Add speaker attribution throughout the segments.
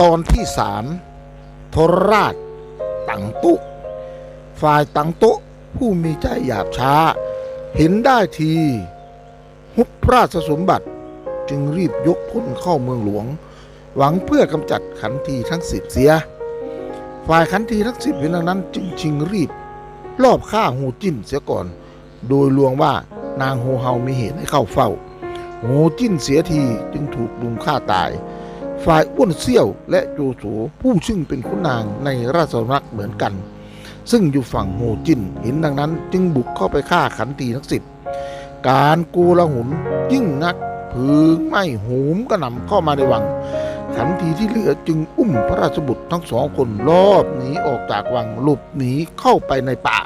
Speaker 1: ตอนที่สามทรราชตังตุ ฝ่ายตังตุผู้มีใจหยาบช้า เห็นได้ทีฮุบราชสมบัติจึงรีบยกพลเข้าเมืองหลวง หวังเพื่อกำจัดขันทีทั้งสิบเสีย ฝ่ายขันทีทั้งสิบเห็นดังนั้นจึงชิงรีบ รอบฆ่าหูจิ้นเสียก่อน โดยลวงว่านางโฮเฮามีเหตุให้เข้าเฝ้า หูจิ้นเสียทีจึงถูกลุมฆ่าตาย ฝ่ายอ้วนเซี่ยวและโจโฉผู้ซึ่งเป็นขุนนางในราชสำนักเหมือนกัน ซึ่งอยู่ฝั่งโฮจินเห็นดังนั้นจึงบุกเข้าไปฆ่าขันทีทั้งสิบการโกูละหุนยิ่งนักพึงไม่โหมกระหน่ำเข้ามาในวัง ขันทีที่เหลือจึงอุ้มพระราชบุตรทั้งสองคนลอบหนีออกจากวังหลบหนีเข้าไปในป่า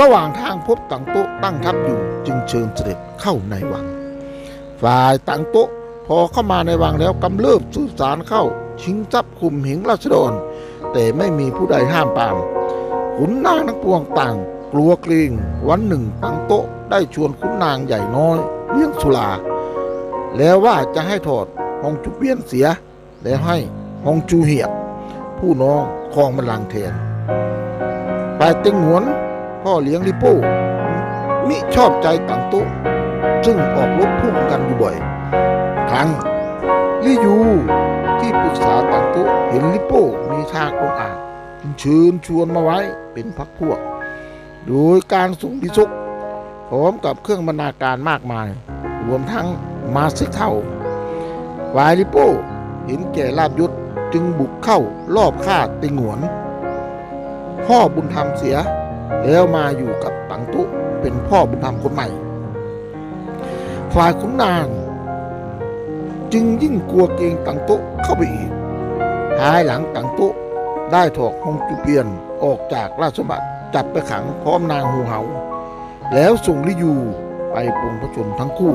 Speaker 1: ระหว่างทางพบตังโต๊ะตั้งทัพอยู่จึงเชิญเสด็จเข้าในวัง ฝ่ายตังโต๊ะ พอเข้ามาในวังแล้วกำเริบสืบสารเข้า ชิงทรัพย์คุมเหงราษฎร แต่ไม่มีผู้ใดห้ามปามขุนนางทั้งปวงต่าง กลัวเกรงวันหนึ่งตังโต๊ะได้ชวนขุนนางใหญ่น้อยเลี้ยงสุราแล้วว่าจะให้ถอดฮองจุเปี้ยนเสีย แล้วให้ฮองจูเหียบ ผู้น้องครองบัลลังก์แทนฝ่ายเต็งหวนพ่อเลี้ยงลิโป้มิชอบใจตังโต๊ะซึ่งออกรบพุ่งกันอยู่บ่อย ยังลิยูที่ปรึกษาตังต๊ะเห็นลิโป้มีทางองอาจจึงเชิญชวนมาไว้เป็นพักพวก โดยการส่งพิสุกพร้อมกับเครื่องบรรณาการมากมาย รวมทั้งมาซึกเท่าฝ่ายลิโป้เห็นแก่ลาบยศจึงบุกเข้ารอบฆ่าติงหวนพ่อบุญธรรมเสีย แล้วมาอยู่กับตังตุเป็นพ่อบุญธรรมคนใหม่ ฝ่ายขุนนาง จึงยิ่งกลัวเกงตังโตเข้าไปอีกภายหลังตังโตได้ถอกฮงจุเปียนออกจากราชสมบัติจับไปขังพร้อมนางหูเหา แล้วส่งลิยูไปปรงพระชนทั้งคู่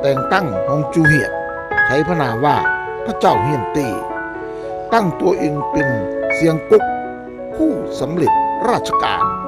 Speaker 1: แต่งตั้งฮงจูเหียบใช้พระนามว่าพระเจ้าเฮียนตีตั้งตัวเองเป็นเสียงกุ๊กผู้สำเร็จราชการ